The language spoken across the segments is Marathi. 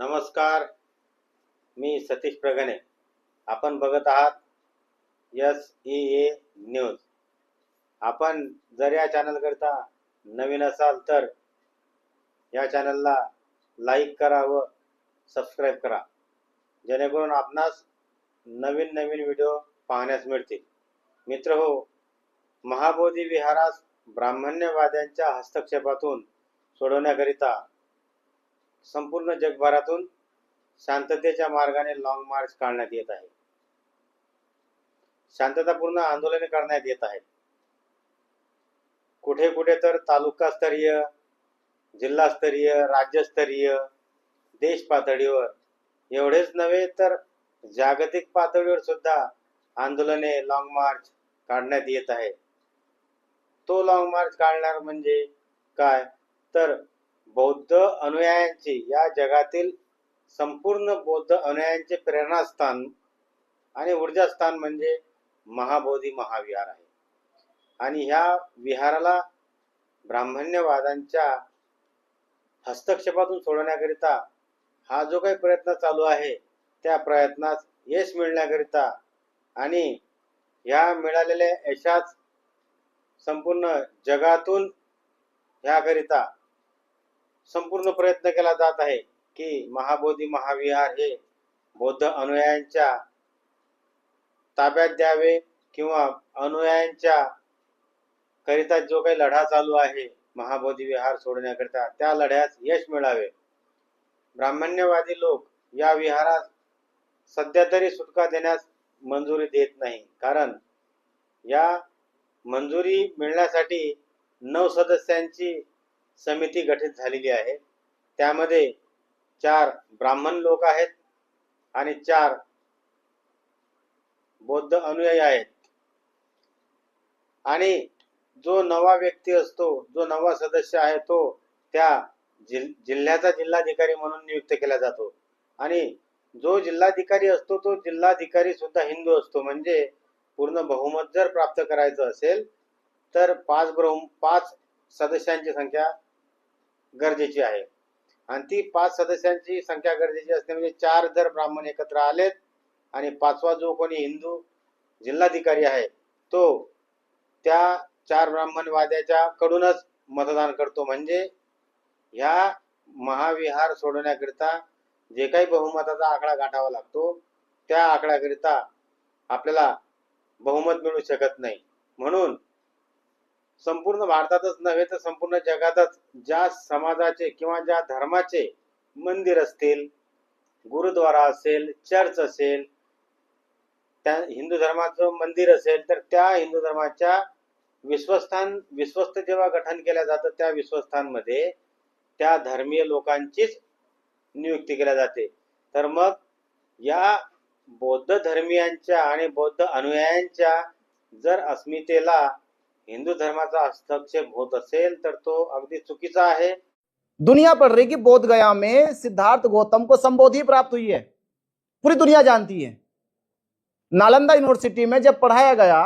नमस्कार मी सतीश प्रगणे. आपण बघत आहात एस ई ए न्यूज. आपण जर या चॅनलकरता नवीन असाल तर या चॅनलला लाईक करा व सबस्क्राईब करा. जेणेकरून आपणास नवीन नवीन व्हिडिओ पाहण्यास मिळतील. मित्र हो महाबोधी विहारास ब्राह्मण्यवाद्यांच्या हस्तक्षेपातून सोडवण्याकरिता संपूर्ण जगभरातून शांततेच्या मार्गाने लॉंग मार्च काढण्यात येत आहे. शांततापूर्ण आंदोलने करण्यात येत आहेत कुठे कुठे तर तालुकास्तरीय जिल्हास्तरीय राज्यस्तरीय देश पातळीवर एवढेच नव्हे तर जागतिक पातळीवर सुद्धा आंदोलने लॉंग मार्च काढण्यात येत आहे. तो लॉंग मार्च काढणार म्हणजे काय? तर बौद्ध अनुयायांचे या जगातील संपूर्ण बौद्ध अनुयायांचे प्रेरणास्थान आणि ऊर्जास्थान म्हणजे महाबोधी महाविहार आहे. आणि ह्या विहाराला ब्राह्मण्यवादांच्या हस्तक्षेपातून सोडवण्याकरिता हा जो काही प्रयत्न चालू आहे त्या प्रयत्नात यश मिळण्याकरिता आणि ह्या मिळालेल्या यशाच संपूर्ण जगातून ह्याकरिता संपूर्ण प्रयत्न केला जात आहे की महाबोधी महाविहार हे बौद्ध अनुयायांच्या ताब्यात द्यावे किंवा अनुयायांच्या करिता जो काही लढा चालू आहे महाबोधी विहार सोडण्याकरिता त्या लढ्यास यश मिळावे. ब्राह्मण्यवादी लोक या विहारात सध्या तरी सुटका देण्यास मंजुरी देत नाही. कारण या मंजुरी मिळण्यासाठी नऊ सदस्यांची समिती गठीत झालेली आहे. त्यामध्ये चार ब्राह्मण लोक आहेत आणि चार बौद्ध अनुयायी आहेत. आणि जो नवा व्यक्ती असतो जो नवा सदस्य आहे तो त्या जिल जिल्ह्याचा जिल्हाधिकारी म्हणून नियुक्त केला जातो. आणि जो जिल्हाधिकारी असतो तो जिल्हाधिकारी सुद्धा हिंदू असतो. म्हणजे पूर्ण बहुमत जर प्राप्त करायचं असेल तर पाच ब्रह्म पाच सदस्यांची संख्या गरजेची आहे. आणि ती पाच सदस्यांची संख्या गरजेची असते म्हणजे चार जर ब्राह्मण एकत्र आलेत आणि पाचवा जो कोणी हिंदू जिल्हाधिकारी आहे तो त्या चार ब्राह्मणवाद्याच्या कडूनच मतदान करतो. म्हणजे ह्या महाविहार सोडवण्याकरिता जे काही बहुमताचा आकडा गाठावा लागतो त्या आकड्याकरिता आपल्याला बहुमत मिळू शकत नाही. म्हणून संपूर्ण भारतातच नव्हे तर संपूर्ण जगातच ज्या समाजाचे किंवा ज्या धर्माचे मंदिर असतील गुरुद्वारा असेल चर्च असेल त्या हिंदू धर्माचं मंदिर असेल तर त्या हिंदू धर्माच्या विश्वस्थान विश्वस्त जेव्हा गठन केल्या जातं त्या विश्वस्थानमध्ये त्या धर्मीय लोकांचीच नियुक्ती केल्या जाते. तर मग या बौद्ध धर्मियांच्या आणि बौद्ध अनुयायांच्या जर अस्मितेला हिंदू धर्माचा हस्तक्षेप होत असेल तर तो अगदी चुकीचा आहे. दुनिया पढ़ रही कि बोध गया में सिद्धार्थ गौतम को संबोधि प्राप्त हुई है। पूरी दुनिया जानती है। नालंदा यूनिवर्सिटी में जब पढ़ाया गया,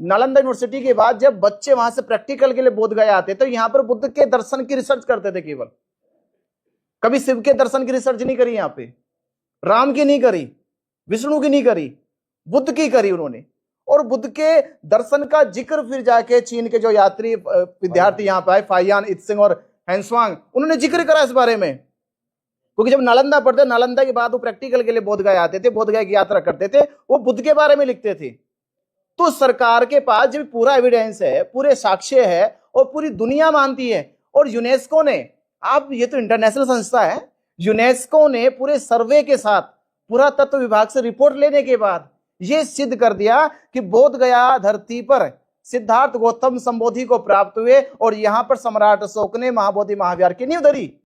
नालंदा यूनिवर्सिटी के बाद जब बच्चे वहाँ से प्रैक्टिकल के लिए बोध गया आते तो यहाँ पर बुद्ध के दर्शन की रिसर्च करते थे केवल। कभी शिव के दर्शन की रिसर्च नहीं करी यहाँ पे। राम की नहीं करी, विष्णु की नहीं करी, बुद्ध की करी उन्होंने। और बुद्ध के दर्शन का ज़िक्र फिर जाके चीन के जो यात्री विद्यार्थी यहाँ पे आए फाइयान इत्सिंग और हैंसवांग उन्होंने ज़िक्र करा इस बारे में। क्योंकि जब नालंदा पढ़ते नालंदा के बाद वो प्रैक्टिकल के लिए बोधगया आते थे बोधगया की यात्रा करते थे वो बुद्ध के बारे में लिखते थे। तो सरकार के पास जब पूरा एविडेंस है पूरे साक्ष्य है और पूरी दुनिया मानती है और यूनेस्को ने आप ये तो इंटरनेशनल संस्था है यूनेस्को ने पूरे सर्वे के साथ पुरातत्व विभाग से रिपोर्ट लेने के बाद ये सिद्ध कर दिया कि बोध गया धरती पर। सिद्धार्थ गौतम संबोधि को प्राप्त हुए और यहां पर सम्राट अशोक ने महाबोधि महाविहार की नींव धरी।